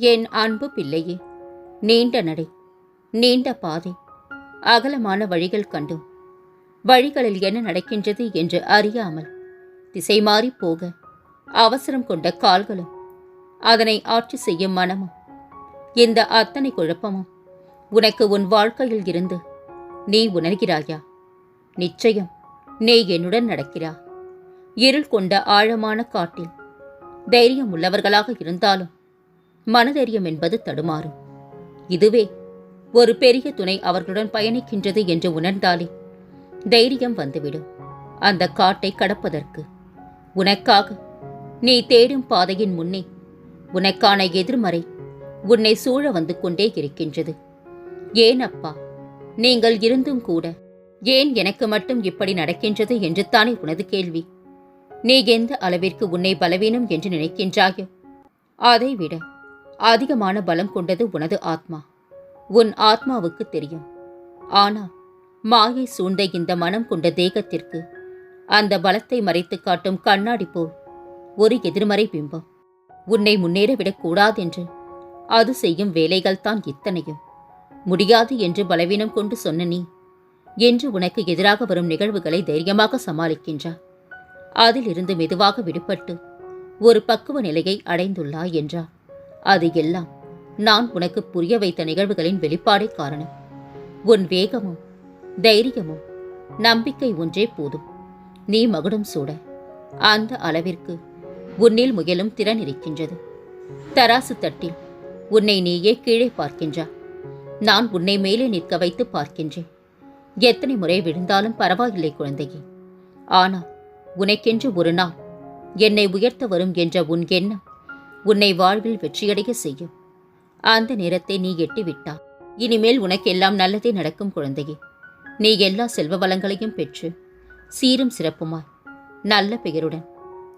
என் அன்பு பிள்ளையே நீண்ட நடை நீண்ட பாதை அகலமான வழிகள் கண்டும். வழிகளில் என்ன நடக்கின்றது என்று அறியாமல் திசை மாறி போக அவசரம் கொண்ட கால்களும் அதனை ஆட்சி செய்யும் மனமும் இந்த அத்தனை குழப்பமும் உனக்கு உன் வாழ்க்கையில் இருந்து நீ உணர்கிறாயா? நிச்சயம் நீ என்னுடன் நடக்கிறா? இருள் கொண்ட ஆழமான காட்டில் தைரியம் உள்ளவர்களாக இருந்தாலும் மனதைரியம் என்பது தடுமாறும். இதுவே ஒரு பெரிய துணை அவர்களுடன் பயணிக்கின்றது என்று உணர்ந்தாலே தைரியம் வந்துவிடும். அந்த காட்டை கடப்பதற்கு உனக்காக நீ தேடும் பாதையின் முன்னே உனக்கான எதிர்மறை உன்னை சூழ வந்து கொண்டே இருக்கின்றது. ஏன் அப்பா? நீங்கள் இருந்தும் கூட ஏன் எனக்கு மட்டும் இப்படி நடக்கின்றது என்று தானே உனது கேள்வி. நீ எந்த அளவிற்கு உன்னை பலவீனம் என்று நினைக்கின்றாயோ அதைவிட அதிகமான பலம் கொண்டது உனது ஆத்மா. உன் ஆத்மாவுக்கு தெரியும். ஆனால் மாயை சூழ்ந்த இந்த மனம் கொண்ட தேகத்திற்கு அந்த பலத்தை மறைத்து காட்டும் கண்ணாடி போல் ஒரு எதிர்மறை பிம்பம். உன்னை முன்னேற விடக்கூடாதென்று அது செய்யும் வேலைகள் தான் இத்தனையும். முடியாது என்று பலவீனம் கொண்டு சொன்ன நீ என்று உனக்கு எதிராக வரும் நிகழ்வுகளை தைரியமாக சமாளிக்கின்றாய் அதிலிருந்து மெதுவாக விடுபட்டு ஒரு பக்குவ நிலையை அடைந்துள்ளாய் என்றார். அது எல்லாம் நான் உனக்கு புரிய வைத்த நிகழ்வுகளின் வெளிப்பாடே காரணம். உன் வேகமும் தைரியமும் நம்பிக்கை ஒன்றே போதும். நீ மகுடம் சூட அந்த அளவிற்கு உன்னில் முயலும் திறன் இருக்கின்றது. தராசு தட்டில் உன்னை நீயே கீழே பார்க்கின்றா நான் உன்னை மேலே நிற்க வைத்து பார்க்கின்றேன். எத்தனை முறை விழுந்தாலும் பரவாயில்லை குழந்தையே. ஆனால் உனக்கென்று ஒரு நாள் என்னை உயர்த்த வரும் என்ற உன் எண்ணம் உன்னை வாழ்வில் வெற்றியடைய செய்யும். அந்த நேரத்தை நீ எட்டிவிட்டா. இனிமேல் உனக்கெல்லாம் நல்லதே நடக்கும் குழந்தையே. நீ எல்லா செல்வ வளங்களையும் பெற்று சீரும் சிறப்புமாய் நல்ல பெயருடன்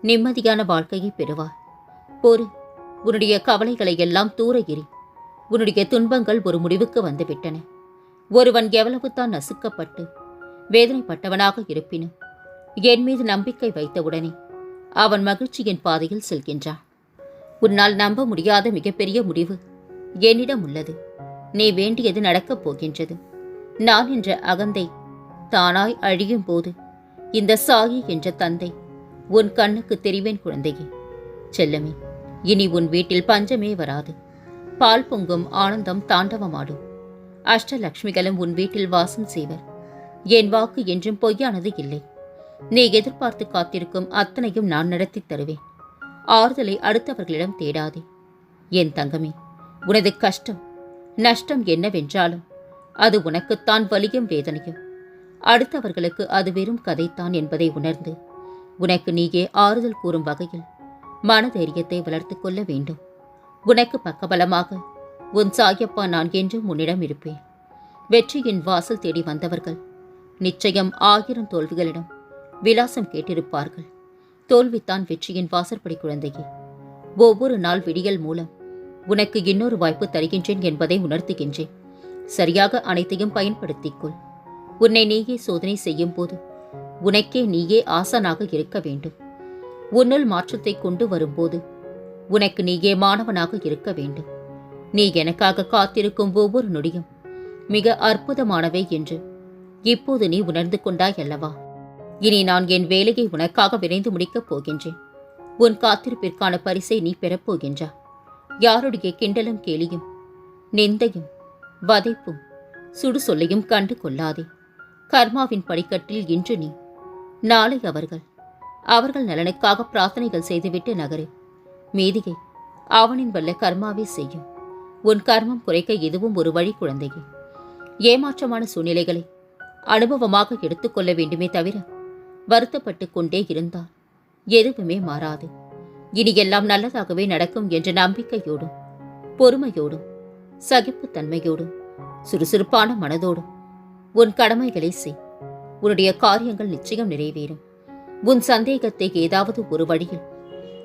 நிம்மதியான வாழ்க்கையை பெறுவாய். பொறு உன்னுடைய கவலைகளை எல்லாம் தூர எறி உன்னுடைய துன்பங்கள் ஒரு முடிவுக்கு வந்துவிட்டன. ஒருவன் எவ்வளவு தான் நசுக்கப்பட்டு வேதனைப்பட்டவனாக இருப்பினும் என் மீது நம்பிக்கை வைத்தவுடனே அவன் மகிழ்ச்சியின் பாதையில் செல்கின்றான். உன்னால் நம்ப முடியாத மிகப்பெரிய முடிவு என்னிடம் உள்ளது. நீ வேண்டியது நடக்கப் போகின்றது. நான் என்ற அகந்தை தானாய் அழியும் போது இந்த சாயி என்ற தந்தை உன் கண்ணுக்கு தெரிவேன் குழந்தையே. செல்லமே இனி உன் வீட்டில் பஞ்சமே வராது. பால் பொங்கும் ஆனந்தம் தாண்டவமாடும். அஷ்டலக்ஷ்மிகளும் உன் வீட்டில் வாசம் செய்வர். என் வாக்கு என்றும் பொய்யானது இல்லை. நீ எதிர்பார்த்து காத்திருக்கும் அத்தனையும் நான் நடத்தித் தருவேன். ஆறுதலை அடுத்தவர்களிடம் தேடாதே. என் தங்கமே உனது கஷ்டம் நஷ்டம் என்னவென்றாலும் அது உனக்குத்தான் வலியும் வேதனையும். அடுத்தவர்களுக்கு அது வெறும் கதைத்தான் என்பதை உணர்ந்து உனக்கு நீயே ஆறுதல் கூறும் வகையில் மனதைரியத்தை வளர்த்துக் கொள்ள வேண்டும். உனக்கு பக்கபலமாக உன் சாயப்பா நான் என்றும் உன்னிடம் இருப்பேன். வெற்றியின் வாசல் தேடி வந்தவர்கள் நிச்சயம் ஆயிரம் தோல்விகளிடம் விலாசம் கேட்டிருப்பார்கள். தோல்வித்தான் வெற்றியின் வாசற்படி குழந்தையே. ஒவ்வொரு நாள் விடியல் மூலம் உனக்கு இன்னொரு வாய்ப்பு தருகின்றேன் என்பதை உணர்த்துகின்றேன். சரியாக அனைத்தையும் பயன்படுத்திக்கொள். உன்னை நீயே சோதனை செய்யும் போது உனக்கே நீயே ஆசனாக இருக்க வேண்டும். உன்னுள் மாற்றத்தை கொண்டு வரும்போது உனக்கு நீயே மாணவனாக இருக்க வேண்டும். நீ எனக்காக காத்திருக்கும் ஒவ்வொரு நொடியும் மிக அற்புதமானவை என்று இப்போது நீ உணர்ந்து கொண்டாய் அல்லவா இனி நான் என் வேலையை உனக்காக விரைந்து முடிக்கப் போகின்றேன். உன் காத்திருப்பிற்கான பரிசை நீ பெறப்போகின்றா யாருடைய கிண்டலும் கேலியும் நிந்தையும் வதைப்பும் சுடு சொல்லையும் கண்டு கொள்ளாதே. கர்மாவின் படிக்கட்டில் இன்று நீ நாளை அவர்கள். அவர்கள் நலனுக்காக பிரார்த்தனைகள் செய்துவிட்டு நகரு. மீதியை அவனின் வல்ல கர்மாவே செய்யும். உன் கர்மம் குறைக்க இதுவும் ஒரு வழி குழந்தையே. ஏமாற்றமான சூழ்நிலைகளை அனுபவமாக எடுத்துக்கொள்ள வேண்டுமே தவிர வருத்தப்பட்டு கொண்டே இருந்தால் எதுவுமே மாறாது. இனி எல்லாம் நல்லதாகவே நடக்கும் என்ற நம்பிக்கையோடும் பொறுமையோடும் சகிப்புத்தன்மையோடும் சுறுசுறுப்பான மனதோடும் உன் கடமைகளை செய். உன்னுடைய காரியங்கள் நிச்சயம் நிறைவேறும். உன் சந்தேகத்தை ஏதாவது ஒரு வழியில்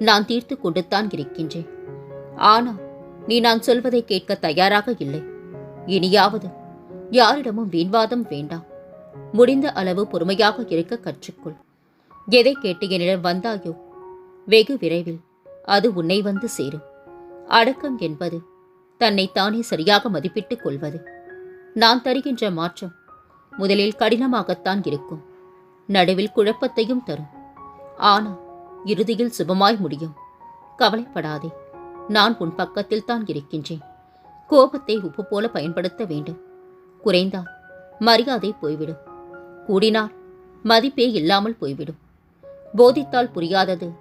நான் தீர்த்து கொண்டுத்தான் இருக்கின்றேன். ஆனால் நீ நான் சொல்வதை கேட்க தயாராக இல்லை. இனியாவது யாரிடமும் வீண்வாதம் வேண்டாம். முடிந்த அளவு பொறுமையாக இருக்க கற்றுக்கொள். எதை கேட்டு என்னிடம் வந்தாயோ? வெகு விரைவில் அது உன்னை வந்து சேரும். அடக்கம் என்பது தன்னை தானே சரியாக மதிப்பிட்டுக் கொள்வது. நான் தருகின்ற மாற்றம் முதலில் கடினமாகத்தான் இருக்கும். நடுவில் குழப்பத்தையும் தரும். ஆனால் இறுதியில் சுபமாய் முடியும். கவலைப்படாதே நான் உன் பக்கத்தில் தான் இருக்கின்றேன். கோபத்தை உப்பு போல பயன்படுத்த வேண்டும். குறைந்தால் மரியாதை போய்விடும். கூடினால் மதிப்பே இல்லாமல் போய்விடும். போதித்தால் புரியாதது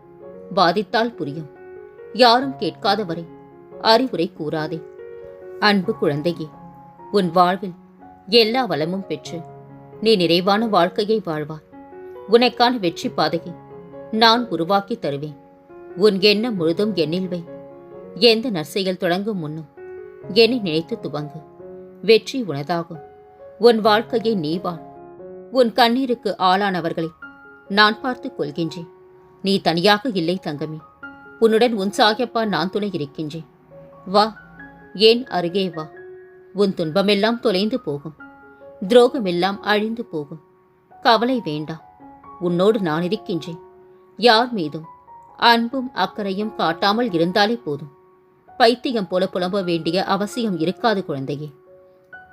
பாதித்தால் புரியும். யாரும் கேட்காத வரை அறிவுரை கூறாதே. அன்பு குழந்தையே உன் வாழ்வில் எல்லா வளமும் பெற்று நீ நிறைவான வாழ்க்கையை வாழ்வார் உனக்கான வெற்றி பாதையை நான் உருவாக்கி தருவேன். உன் எண்ணம் முழுதும் என்னில் வை. எந்த நற்செயல் தொடங்கும் முன்னும் என்னை நினைத்து துவங்கு. வெற்றி உனதாகும். உன் வாழ்க்கையை நீவான் உன் கண்ணீருக்கு ஆளானவர்களை நான் பார்த்துக் கொள்கின்றேன். நீ தனியாக இல்லை தங்கமே. உன்னுடன் உன் சாயப்பா நான் துணை இருக்கின்றேன். வா ஏன் அருகே வா. உன் துன்பமெல்லாம் தொலைந்து போகும். துரோகமெல்லாம் அழிந்து போகும். கவலை வேண்டாம். உன்னோடு நான் இருக்கின்றேன். யார் மீதும் அன்பும் அக்கறையும் காட்டாமல் இருந்தாலே போதும். பைத்தியம் போல புலம்ப வேண்டிய அவசியம் இருக்காது குழந்தையே.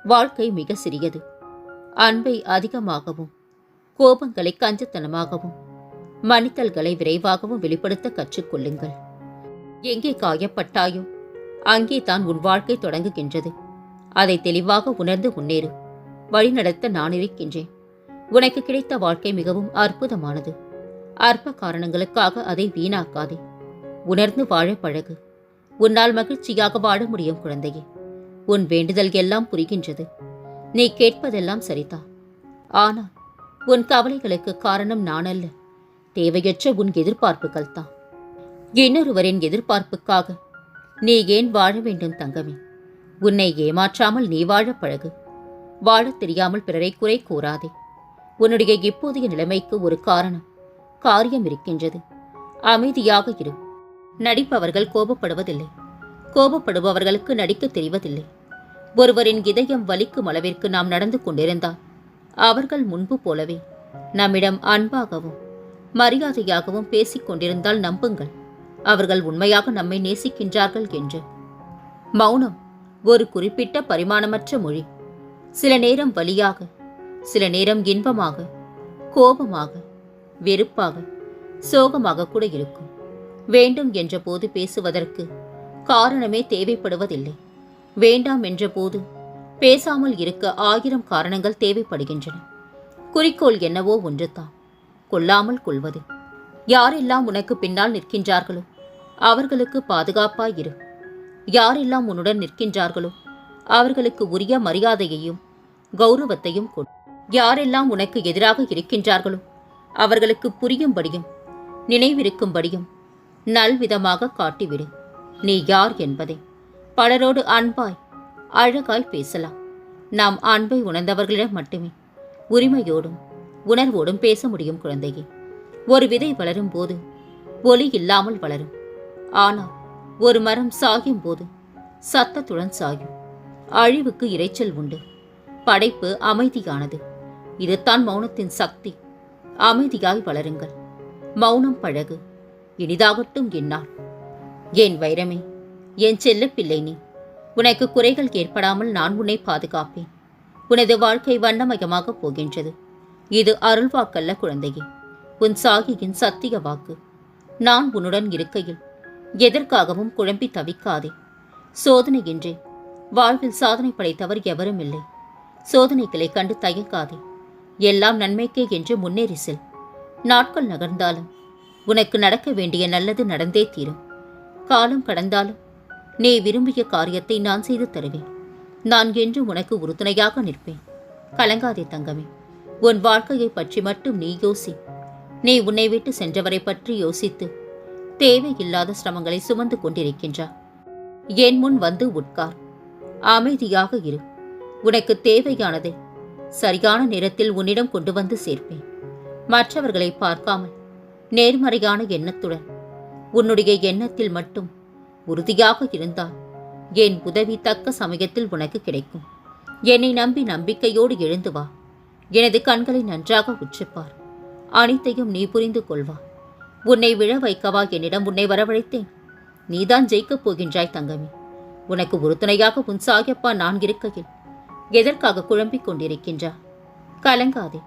வாழ்க்கை மிக சிறியது. அன்பை அதிகமாகவும் கோபங்களை கஞ்சத்தனமாகவும் மன்னித்தல்களை விரைவாகவும் வெளிப்படுத்த கற்றுக்கொள்ளுங்கள் எங்கே காயப்பட்டாயோ அங்கே தான் உன் வாழ்க்கை தொடங்குகின்றது. அதை தெளிவாக உணர்ந்து முன்னேறு. வழிநடத்த நான் இருக்கின்றேன். உனக்கு கிடைத்த வாழ்க்கை மிகவும் அற்புதமானது. அற்ப காரணங்களுக்காக அதை வீணாக்காதே. உணர்ந்து வாழ பழகு. உன்னால் மகிழ்ச்சியாக வாழ முடியும் குழந்தையே. உன் வேண்டுதல் எல்லாம் புரிகின்றது. நீ கேட்பதெல்லாம் சரிதான் ஆனால் உன் கவலைகளுக்கு காரணம் நானல்ல. தேவையற்ற உன் எதிர்பார்ப்புகள் தான். இன்னொருவரின் எதிர்பார்ப்புக்காக நீ ஏன் வாழ வேண்டும் தங்கமே? உன்னை ஏமாற்றாமல் நீ வாழ பழகு. வாழத் தெரியாமல் பிறரை குறை கூறாதே. உன்னுடைய இப்போதைய நிலைமைக்கு ஒரு காரணம் காரியம் இருக்கின்றது. அமைதியாக இரு. நடிப்பவர்கள் கோபப்படுவதில்லை. கோபப்படுபவர்களுக்கு நடிக்க தெரிவதில்லை. ஒருவரின் இதயம் வலிக்கும் அளவிற்கு நாம் நடந்து கொண்டிருந்தால் அவர்கள் முன்பு போலவே நம்மிடம் அன்பாகவும் மரியாதையாகவும் பேசிக் கொண்டிருந்தால் நம்புங்கள் அவர்கள் உண்மையாக நம்மை நேசிக்கின்றார்கள் என்று. மௌனம் ஒரு குறிப்பிட்ட பரிமாணமற்ற மொழி. சில நேரம் வலியாக சில நேரம் இன்பமாக கோபமாக வெறுப்பாக சோகமாக கூட இருக்கும். வேண்டும் என்ற போது பேசுவதற்கு காரணமே தேவைப்படுவதில்லை. வேண்டாம் என்ற போது பேசாமல் இருக்க ஆயிரம் காரணங்கள் தேவைப்படுகின்றன. குறிக்கோள் என்னவோ ஒன்றுதான். கொல்லாமல் கொள்வது. யாரெல்லாம் உனக்கு பின்னால் நிற்கின்றார்களோ அவர்களுக்கு பாதுகாப்பாய் இரு யாரெல்லாம் உன்னுடன் நிற்கின்றார்களோ அவர்களுக்கு உரிய மரியாதையையும் கௌரவத்தையும் கொடு. யாரெல்லாம் உனக்கு எதிராக இருக்கின்றார்களோ அவர்களுக்கு புரியும்படியும் நினைவிருக்கும்படியும் நல்விதமாக காட்டிவிடு. நீ யார் என்பதை. பலரோடு அன்பாய் அழகாய் பேசலாம். நாம் அன்பை உணர்ந்தவர்களிடம் மட்டுமே உரிமையோடும் உணர்வோடும் பேச முடியும் குழந்தையே. ஒரு விதை வளரும் போது ஒலி இல்லாமல் வளரும். ஆனால் ஒரு மரம் சாயும் போது சத்தத்துடன் சாயும். அழிவுக்கு இரைச்சல் உண்டு. படைப்பு அமைதியானது. இதுதான் மௌனத்தின் சக்தி. அமைதியாய் வளருங்கள். மௌனம் பழகு. இனிதாகட்டும் என்னால் என் வைரமே? என் செல்ல பிள்ளை நீ? உனக்கு குறைகள் ஏற்படாமல் நான் உன்னை பாதுகாப்பேன். உனது வாழ்க்கை வண்ணமயமாகப் போகின்றது. இது அருள்வாக்கல்ல குழந்தையே. உன் சாகியின் சத்திய வாக்கு. நான் உன்னுடன் இருக்கையில் எதற்காகவும் குழம்பி தவிக்காதே. சோதனையின்றி வாழ்வில் சாதனை படைத்தவர் எவரும் இல்லை. சோதனைகளை கண்டு தயங்காதே. எல்லாம் நன்மைக்கே என்று முன்னேறி செல். நாட்கள் நகர்ந்தாலும் உனக்கு நடக்க வேண்டிய நல்லது நடந்தே தீரும். காலம் கடந்தாலும் நீ விரும்பிய காரியத்தை நான் செய்து தருவேன். நான் என்று உனக்கு உறுதுணையாக நிற்பேன். கலங்காதே தங்கமே. உன் வாழ்க்கையை பற்றி மட்டும் நீ யோசி. நீ உன்னை விட்டு சென்றவரை பற்றி யோசித்து தேவையில்லாத சிரமங்களை சுமந்து கொண்டிருக்கின்றார் என் முன் வந்து உட்கார். அமைதியாக இரு. உனக்கு தேவையானதை சரியான நேரத்தில் உன்னிடம் கொண்டு வந்து சேர்ப்பேன். மற்றவர்களை பார்க்காமல் நேர்மறையான எண்ணத்துடன் உன்னுடைய எண்ணத்தில் மட்டும் உறுதியாக இருந்தால் என் உதவி தக்க சமயத்தில் உனக்கு கிடைக்கும். என்னை நம்பி நம்பிக்கையோடு எழுந்து வா. எனது கண்களை நன்றாக உற்றுப்பார் அனைத்தையும் நீ புரிந்து கொள்வா. உன்னை விழ வைக்கவா என்னிடம் உன்னை வரவழைத்தேன். நீதான் ஜெயிக்கப் போகின்றாய் தங்கமே. உனக்கு உறுதுணையாக உன் சாயப்பா நான் இருக்கையில் எதற்காக குழம்பிக் கொண்டிருக்கின்றா கலங்காதே.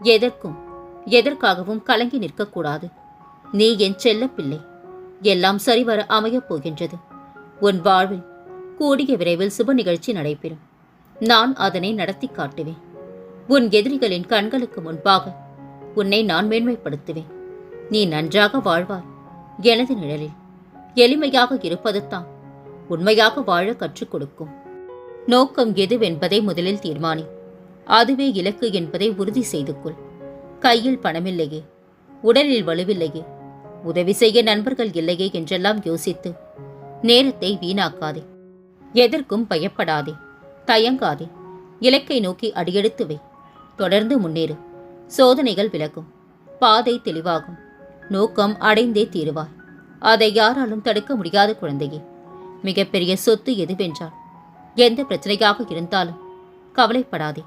எதற்கும் எதற்காகவும் கலங்கி நிற்கக்கூடாது. நீ என் செல்ல பிள்ளை எல்லாம் சரிவர அமையப் போகின்றது. உன் வாழ்வில் கூடிய விரைவில் சுப நிகழ்ச்சி நடைபெறும். நான் அதனை நடத்தி காட்டுவேன். உன் எதிரிகளின் கண்களுக்கு முன்பாக உன்னை நான் மேன்மைப்படுத்துவேன். நீ நன்றாக வாழ்வாய். எனது நிழலில் எளிமையாக இருப்பதுதான் உண்மையாக வாழ கற்றுக் கொடுக்கும். நோக்கம் எதுவென்பதை முதலில் தீர்மானி. அதுவே இலக்கு என்பதை உறுதி செய்து கொள். கையில் பணமில்லையே. உடலில் வலுவில்லையே. உதவி செய்ய நண்பர்கள் இல்லையே என்றெல்லாம் யோசித்து நேரத்தை வீணாக்காதே. எதற்கும் பயப்படாதே. தயங்காதே. இலக்கை நோக்கி அடியெடுத்து வை. தொடர்ந்து முன்னேறு. சோதனைகள் விலகும். பாதை தெளிவாகும். நோக்கம் அடைந்தே தீருவாய். அதை யாராலும் தடுக்க முடியாத குழந்தையே. மிகப்பெரிய சொத்து எதுவென்றால் எந்த பிரச்சனையாக இருந்தாலும் கவலைப்படாதே.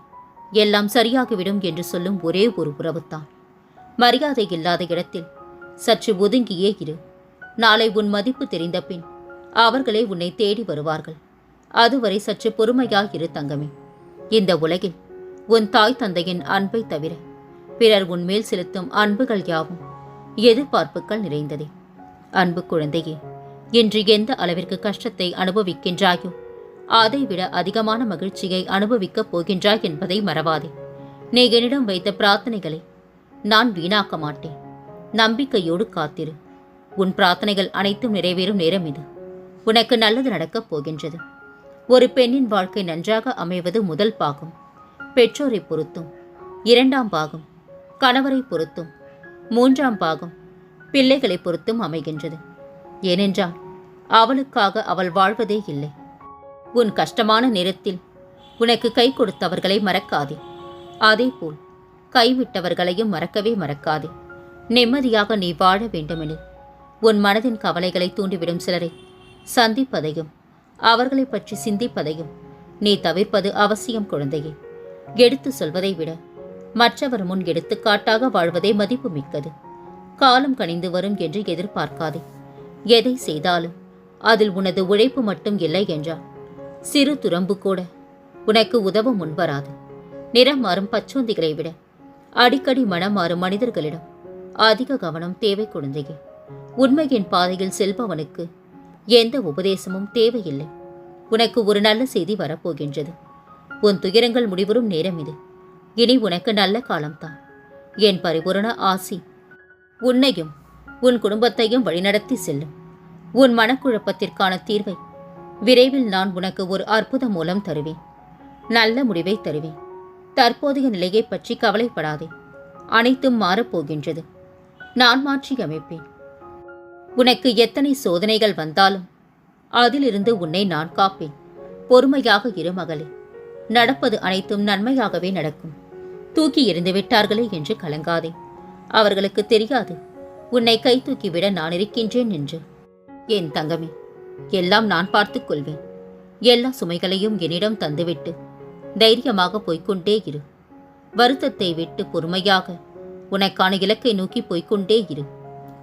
எல்லாம் சரியாகிவிடும் என்று சொல்லும் ஒரே ஒரு உறவுத்தான். மரியாதை இல்லாத இடத்தில் சற்று ஒதுங்கியே இரு. நாளை உன் மதிப்பு தெரிந்த பின் அவர்களே உன்னை தேடி வருவார்கள். அதுவரை சற்று பொறுமையாய் இரு தங்கமே. இந்த உலகில் உன் தாய் தந்தையின் அன்பை தவிர பிறர் உன்மேல் செலுத்தும் அன்புகள் யாவும் எதிர்பார்ப்புகள் நிறைந்ததே. அன்பு குழந்தையே இன்று எந்த அளவிற்கு கஷ்டத்தை அனுபவிக்கின்றாயோ அதைவிட அதிகமான மகிழ்ச்சியை அனுபவிக்கப் போகின்றாய் என்பதை மறவாதே. நீ என்னிடம் வைத்த பிரார்த்தனைகளை நான் வீணாக்க மாட்டேன். நம்பிக்கையோடு காத்திரு. உன் பிரார்த்தனைகள் அனைத்தும் நிறைவேறும் நேரம் இது. உனக்கு நல்லது நடக்கப் போகின்றது. ஒரு பெண்ணின் வாழ்க்கை நன்றாக அமைவது முதல் பாகம். பெற்றோரை பொறுத்தும் இரண்டாம் பாகம். கணவரை பொறுத்தும் மூன்றாம் பாகம். பிள்ளைகளை பொறுத்தும் அமைகின்றது. ஏனென்றால் அவளுக்காக அவள் வாழ்வதே இல்லை. உன் கஷ்டமான நேரத்தில் உனக்கு கை கொடுத்தவர்களை மறக்காதே. அதேபோல் கைவிட்டவர்களையும் மறக்கவே மறக்காதே. நிம்மதியாக நீ வாழ வேண்டுமெனில் உன் மனதின் கவலைகளை தூண்டிவிடும் சிலரை. சந்திப்பதையும் அவர்களைப் பற்றி சிந்திப்பதையும் நீ தவிர்ப்பது அவசியம் குழந்தையே. எடுத்து சொல்வதை விட மற்றவர் முன் எடுத்துக்காட்டாக வாழ்வதே மதிப்பு மிக்கது. காலம் கனிந்து வரும் என்று எதிர்பார்க்காதே. எதை செய்தாலும் அதில் உனது உழைப்பு மட்டும் இல்லை என்றால் சிறு துரம்பு கூட உனக்கு உதவ முன்வராது நிறம் மாறும் பச்சோந்திகளை விட அடிக்கடி மனம் மாறும் மனிதர்களிடம் அதிக கவனம் தேவை குழந்தையே. உண்மையின் பாதையில் செல்பவனுக்கு எந்த உபதேசமும் தேவையில்லை. உனக்கு ஒரு நல்ல செய்தி வரப்போகின்றது. உன் துயரங்கள் முடிவரும் நேரம் இது. இனி உனக்கு நல்ல காலம்தான். என் பரிபூரண ஆசி உன்னையும் உன் குடும்பத்தையும் வழிநடத்தி செல்லும். உன் மனக்குழப்பத்திற்கான தீர்வை விரைவில் நான் உனக்கு ஒரு அற்புத மூலம் தருவேன். நல்ல முடிவை தருவேன். தற்போதைய நிலையை பற்றி கவலைப்படாதே. அனைத்தும் மாறப்போகின்றது. நான் மாற்றி அமைப்பேன். உனக்கு எத்தனை சோதனைகள் வந்தாலும் அதிலிருந்து உன்னை நான் காப்பேன். பொறுமையாக இரு மகளே. நடப்பது அனைத்தும் நன்மையாகவே நடக்கும். தூக்கி எறிந்து விட்டார்களே என்று கலங்காதே. அவர்களுக்கு தெரியாது உன்னை கை தூக்கிவிட நான் இருக்கின்றேன் என்று. என் தங்கமே எல்லாம் நான் பார்த்துக் கொள்வேன். எல்லா சுமைகளையும் என்னிடம் தந்துவிட்டு தைரியமாக போய்கொண்டே இரு. வருத்தத்தை விட்டு பொறுமையாக உனக்கான இலக்கை நோக்கி போய்க்கொண்டே இரு.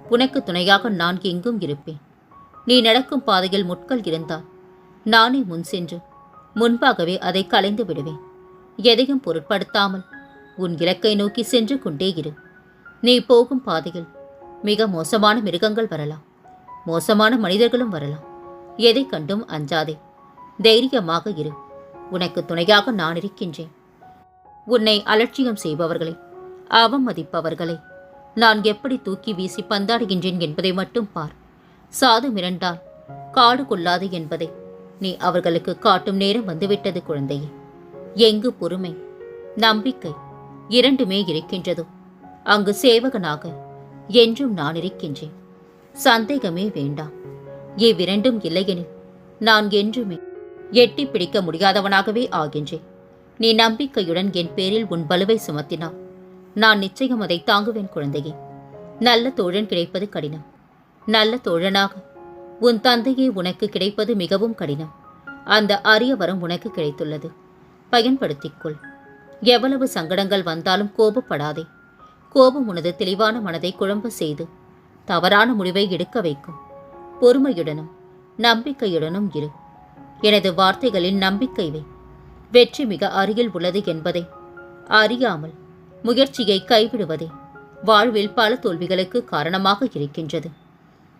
உனக்கு துணையாக நான் எங்கும் இருப்பேன். நீ நடக்கும் பாதையில் முட்கள் இருந்தால் நானே முன் சென்று முன்பாகவே அதை களைந்து விடுவேன். எதையும் பொருட்படுத்தாமல் உன் இலக்கை நோக்கி சென்று கொண்டே இரு. நீ போகும் பாதையில் மிக மோசமான மிருகங்கள் வரலாம். மோசமான மனிதர்களும் வரலாம். எதை கண்டும் அஞ்சாதே. தைரியமாக இரு. உனக்கு துணையாக நான் இருக்கின்றேன். உன்னை அலட்சியம் செய்பவர்களை அவமதிப்பவர்களை நான் எப்படி தூக்கி வீசி பந்தாடுகின்றேன் என்பதை மட்டும் பார். சாது மிரண்டால் காடு கொள்ளாது என்பதை நீ அவர்களுக்கு காட்டும் நேரம் வந்துவிட்டது குழந்தையே. எங்கு பொறுமை நம்பிக்கை இரண்டுமே இருக்கின்றதோ அங்கு சேவகனாக என்றும் நான் இருக்கின்றேன். சந்தேகமே வேண்டாம். இவ்விரண்டும் இல்லையெனில் நான் என்றுமே எட்டி பிடிக்க முடியாதவனாகவே ஆகின்றேன். நீ நம்பிக்கையுடன் என் பேரில் உன் பலுவை சுமத்தினார் நான் நிச்சயம் அதை தாங்குவேன் குழந்தையே. நல்ல தோழன் கிடைப்பது கடினம். நல்ல தோழனாக உன் தந்தையே உனக்கு கிடைப்பது மிகவும் கடினம். அந்த அரிய வரம் உனக்கு கிடைத்துள்ளது. பயன்படுத்திக்கொள். எவ்வளவு சங்கடங்கள் வந்தாலும் கோபப்படாதே. கோபம் உனது தெளிவான மனதை குழம்ப செய்து தவறான முடிவை எடுக்க வைக்கும். பொறுமையுடனும் நம்பிக்கையுடனும் இரு. எனது வார்த்தைகளில் நம்பிக்கை வை. வெற்றி மிக அருகில் உள்ளது என்பதை அறியாமல் முயற்சியை கைவிடுவதே வாழ்வில் பல தோல்விகளுக்கு காரணமாக இருக்கின்றது.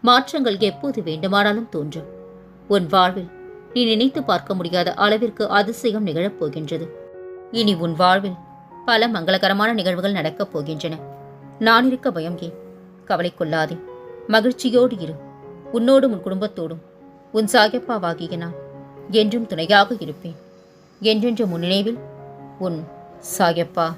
மாற்றங்கள் எப்போது வேண்டுமானாலும் தோன்றும். உன் வாழ்வில் நீ நினைத்து பார்க்க முடியாத அளவிற்கு அதிசயம் நிகழப் போகின்றது. இனி உன் வாழ்வில் பல மங்களகரமான நிகழ்வுகள் நடக்கப் போகின்றன. நான் இருக்க பயம் ஏன்? கவலை கொள்ளாதே. மகிழ்ச்சியோடு இரு. உன்னோடும் உன் குடும்பத்தோடும். உன் சாகப்பாவாகிய நான் என்றும் துணையாக இருப்பேன். என்றென்று முன்னினைவில் உன் சாயப்பா